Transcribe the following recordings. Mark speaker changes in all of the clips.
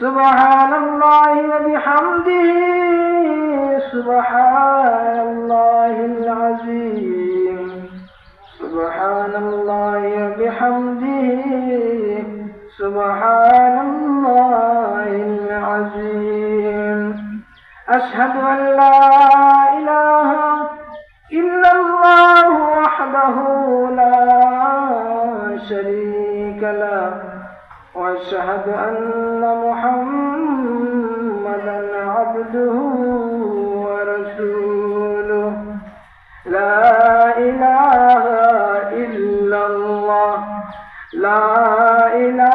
Speaker 1: سبحان الله وبحمده سبحان الله العظيم سبحان الله وبحمده سبحان الله العظيم أشهد أن لا إله إلا الله وحده لا شريك له. وأشهد أن محمدا عبده ورسوله. لا إله إلا الله. لا إله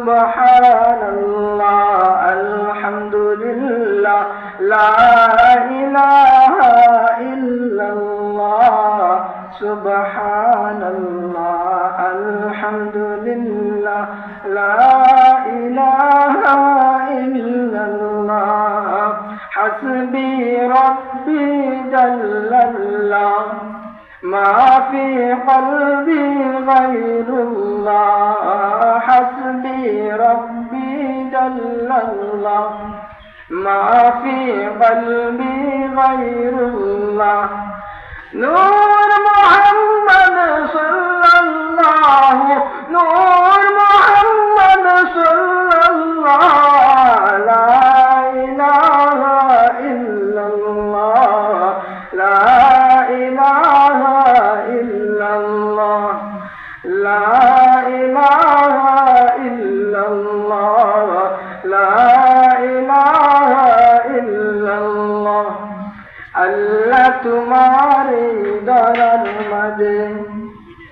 Speaker 1: سبحان الله الحمد لله لا إله إلا الله سبحان الله الحمد لله لا إله إلا الله حسبي ربي جل الله ما في قلبي غير الله حسبي ربي جل الله ما في قلبي غير الله نور محمد صلى الله نور محمد صلى الله لا إله মাঝে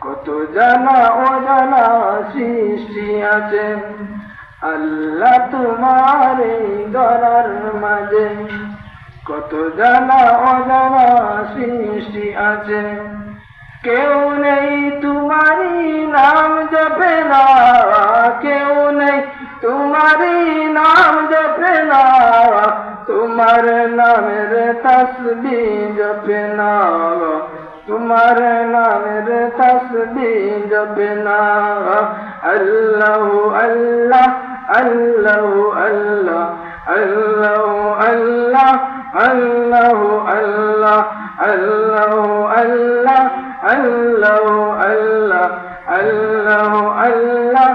Speaker 1: কত জানা অজানা সৃষ্টি আছে। আল্লাহ তোমার দরার মাঝে। কত জানা অজানা সৃষ্টি আছে। কেউ নেই তোমারই নাম জপে না। কেউ নেই তোমারই নাম জপে না। তোমার নামের তসবি জপে না। তোমার নামের তসবি জপে না। আল্লাহ আল্লাহ আল্লাহ আল্লাহ আল্লাহ আল্লাহ আল্লাহ আল্লাহ আল্লাহ আল্লাহ আল্লাহ আল্লাহ আল্লাহ আল্লাহ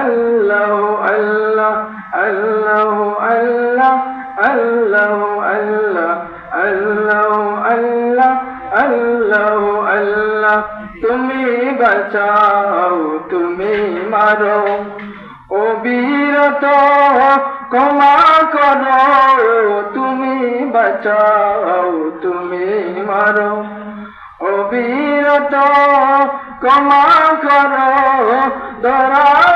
Speaker 1: আল্লাহ আল্লাহ তুমি বাঁচাও, তুমি মারো। ও বীরত, ক্ষমা করো, তুমি বাঁচাও, তুমি মারো। ও বীরত, ক্ষমা করো দরার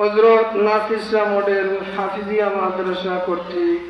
Speaker 1: হজরত নাফিসা মডেল হাফিজিয়া মাদ্রাসা কর্তৃক।